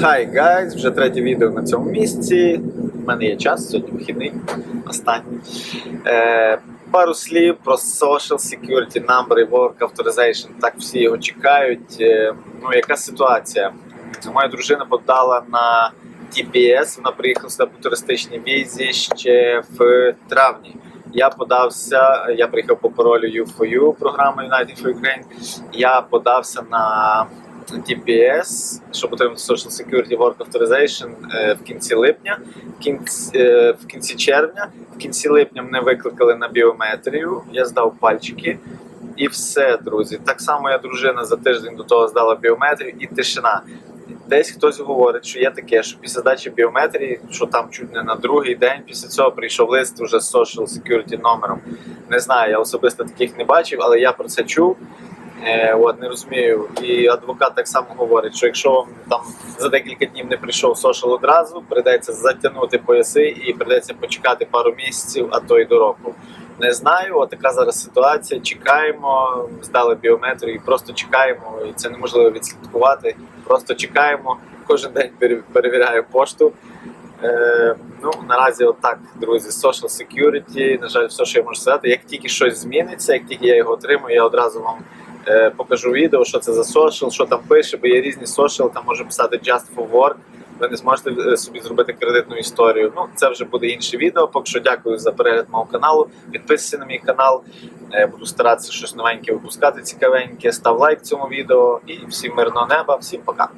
Hi guys, вже третє відео на цьому місці. У мене є час, сьогодні вихідний, останній. Е, пару слів про Social Security Number Work Authorization. Так всі його чекають. Е, ну, яка ситуація? Моя дружина подала на TPS, вона приїхала сюди по туристичній візі ще в травні. Я подався, я приїхав по паролю U4U, програми United for Ukraine. Я подався на TPS, щоб отримати Social Security Work Authorization е, в кінці липня, в кінці, е, в кінці червня, в кінці липня мене викликали на біометрію, я здав пальчики. І все, друзі. Так само я дружина за тиждень до того здала біометрію і тишина. Десь хтось говорить, що є таке, що після дачі біометрії, що там чуть не на другий день після цього прийшов лист уже з Social Security номером. Не знаю, я особисто таких не бачив, але я про це чув. Е, от не розумію. І адвокат так само говорить, що якщо вам там за декілька днів не прийшов сошел одразу, прийдеться затягнути пояси і прийдеться почекати пару місяців, а то й до року. Не знаю, от така зараз ситуація. Чекаємо, здали біометрію, просто чекаємо, і це неможливо відслідкувати. Просто чекаємо. Кожен день пере- перевіряю пошту. Е, ну, наразі отак, друзі, Social Security, на жаль, все, що я можу сказати. Як тільки щось зміниться, як тільки я його отримую, я одразу вам покажу відео, що це за сошел, що там пише, бо є різні сошел, там може писати just for work. Ви не зможете е, собі зробити кредитну історію. Ну, це вже буде інше відео. Поки що дякую за перегляд мого каналу. Підписуйся на мій канал. Е, Буду старатися щось новеньке випускати, цікавеньке. Став лайк цьому відео і всім мирного неба, всім пока.